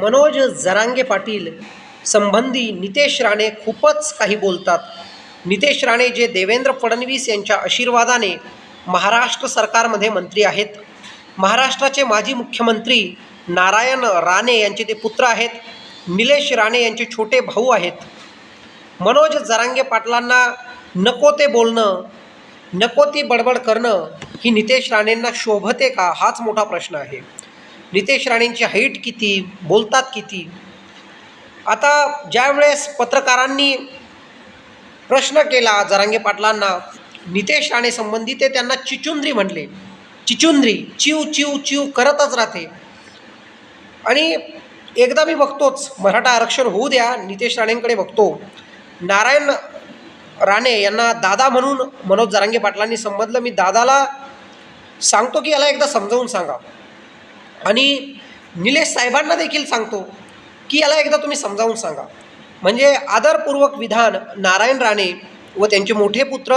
मनोज जरांगे पाटील संबंधी नितेश राणे खूपच काही बोलतात. नितेश राणे जे देवेंद्र फडणवीस यांच्या आशीर्वादाने महाराष्ट्र सरकारमध्ये मंत्री आहेत. महाराष्ट्राचे माजी मुख्यमंत्री नारायण राणे यांचे ते पुत्र आहेत. निलेश राणे यांचे छोटे भाऊ आहेत. मनोज जरांगे पाटलांना नको ते बोलणं नको ती बडबड करणं ही नितेश राणेंना शोभते का? हाच मोठा प्रश्न आहे. नितेश राणेंची हाईट किती बोलतात किती? आता ज्यावेळेस पत्रकारांनी प्रश्न केला जरांगे पाटलांना नितेश राणे संबंधी ते त्यांना चिचुंद्री म्हणले. चिचुंद्री चिव चिव चिव करतच राहते. आणि एकदा मी बघतोच मराठा आरक्षण होऊ द्या नितेश राणेंकडे बघतो. नारायण राणे यांना दादा म्हणून मनोज जरांगे पाटलांनी संबंधलं. मी दादाला सांगतो की याला एकदा समजावून सांगा. आणि निलेश साहेबांना देखील सांगतो की याला एकदा तुम्ही समजावून सांगा. म्हणजे आदरपूर्वक विधान नारायण राणे व त्यांचे मोठे पुत्र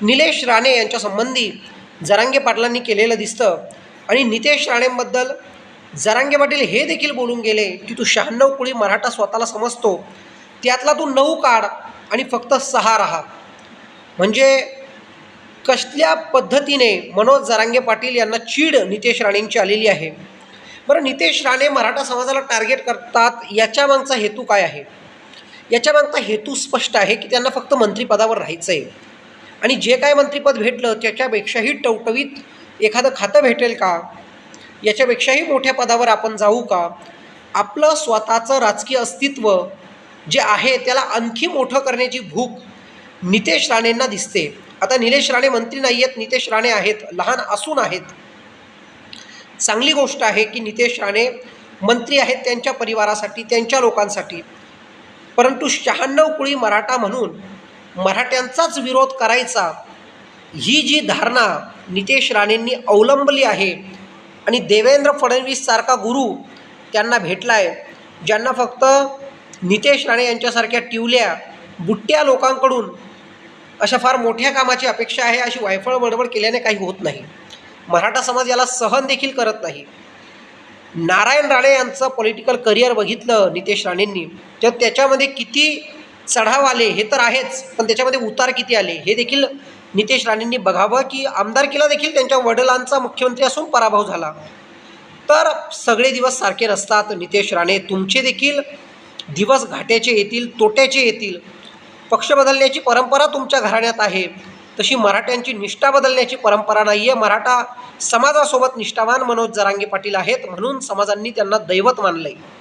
निलेश राणे यांच्या संबंधी जरांगे पाटलांनी केलेलं दिसतं. आणि नितेश राणेंबद्दल जरांगे पाटील हे देखील बोलून गेले की तू शहाण्णव कुळी मराठा स्वतःला समजतो. त्यातला तू नऊ काढ आणि फक्त सहा राहा. म्हणजे कसल्या पद्धतीने मनोज जरांगे पाटील यांना चीड नितेश राणेंची आलेली आहे? बरं नितेश राणे मराठा समाजाला टार्गेट करतात याच्यामागचा हेतू काय आहे? याच्यामागचा हेतू स्पष्ट आहे की त्यांना फक्त मंत्रिपदावर राहायचं आहे आणि जे काय मंत्रिपद भेटलं त्याच्यापेक्षाही टवटवीत एखादं खातं भेटेल का? याच्यापेक्षाही मोठ्या पदावर आपण जाऊ का? आपलं स्वतःचं राजकीय अस्तित्व जे आहे त्याला आणखी मोठं करण्याची भूक नितेश राणेंना दिसते. आता निलेश राणे मंत्री नाही आहेत नितेश राणे आहेत लहान असून आहेत. चांगली गोष्ट आहे की नितेश राणे मंत्री आहेत त्यांच्या परिवारासाठी त्यांच्या लोकांसाठी. परंतु शहाण्णव कुळी मराठा म्हणून मराठ्यांचाच विरोध करायचा ही जी धारणा नितेश राणेंनी अवलंबली आहे आणि देवेंद्र फडणवीससारखा गुरु त्यांना भेटला आहे ज्यांना फक्त नितेश राणे यांच्यासारख्या टिवल्या बुट्ट्या लोकांकडून अशा फार मोठ्या कामाची अपेक्षा आहे अशी वायफळ बडबड केल्याने काही होत नाही. मराठा समाज याला सहन देखील करत नाही. नारायण राणे यांचं पॉलिटिकल करिअर बघितलं नितेश राणेंनी तर त्याच्यामध्ये किती चढाव आले हे तर आहेच पण त्याच्यामध्ये उतार किती आले हे देखील नितेश राणेंनी बघावं की आमदारकीला देखील त्यांच्या वडिलांचा मुख्यमंत्री असून पराभव झाला. तर सगळे दिवस सारखे नसतात नितेश राणे तुमचे देखील दिवस घाट्याचे येतील तोट्याचे येतील पक्ष बदलण्याची परंपरा तुमच्या घराण्यात आहे. तशी मराठ्यांची निष्ठा बदलण्याची परंपरा नाही आहे मराठा समाजासोबत निष्ठावान मनोज जरांगे पाटील आहेत म्हणून समाजांनी त्यांना दैवत मानलं आहे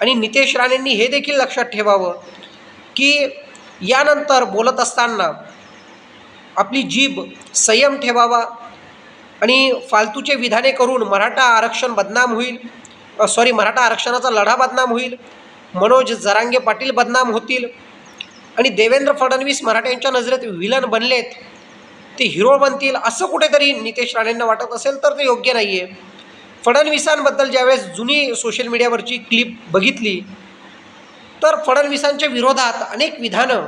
आणि नितेश राणेंनी हे देखील लक्षात ठेवावं की यानंतर बोलत असताना आपली जीभ संयम ठेवावा आणि फालतूचे विधाने करून मराठा आरक्षण बदनाम होईल सॉरी मराठा आरक्षणाचा लढा बदनाम होईल मनोज जरांगे पाटील बदनाम होतील आणि देवेंद्र फडणवीस मराठ्यांच्या नजरेत विलन बनलेत ते हिरो बनतील असं कुठेतरी नितेश राणेंना वाटत असेल तर ते योग्य नाही आहे फडणवीसांबद्दल ज्यावेळेस जुनी सोशल मीडियावरची क्लिप बघितली तर फडणवीसांच्या विरोधात अनेक विधानं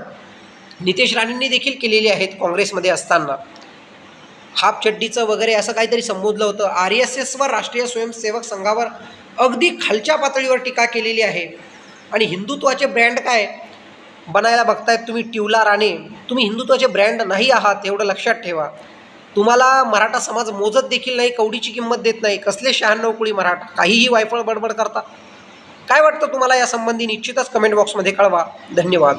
नितेश राणेंनी देखील केलेली आहेत काँग्रेसमध्ये असताना. हाफ चड्डीचं वगैरे असं काहीतरी संबोधलं होतं. आर एस एसवर राष्ट्रीय स्वयंसेवक संघावर अगदी खालच्या पातळीवर टीका केलेली आहे. आणि हिंदुत्वाचे ब्रँड काय? बनायला बघतायत तुम्ही ट्युला राणे. तुम्ही हिंदुत्वाचे ब्रँड नाही आहात एवढं लक्षात ठेवा. तुम्हाला मराठा समाज मोजत देखील नाही कवडीची किंमत देत नाही. कसले शहाण्णव कुळी मराठा काहीही वायफळ बडबड करता. काय वाटतं तुम्हाला या संबंधी? निश्चितच कमेंट बॉक्समध्ये कळवा. धन्यवाद.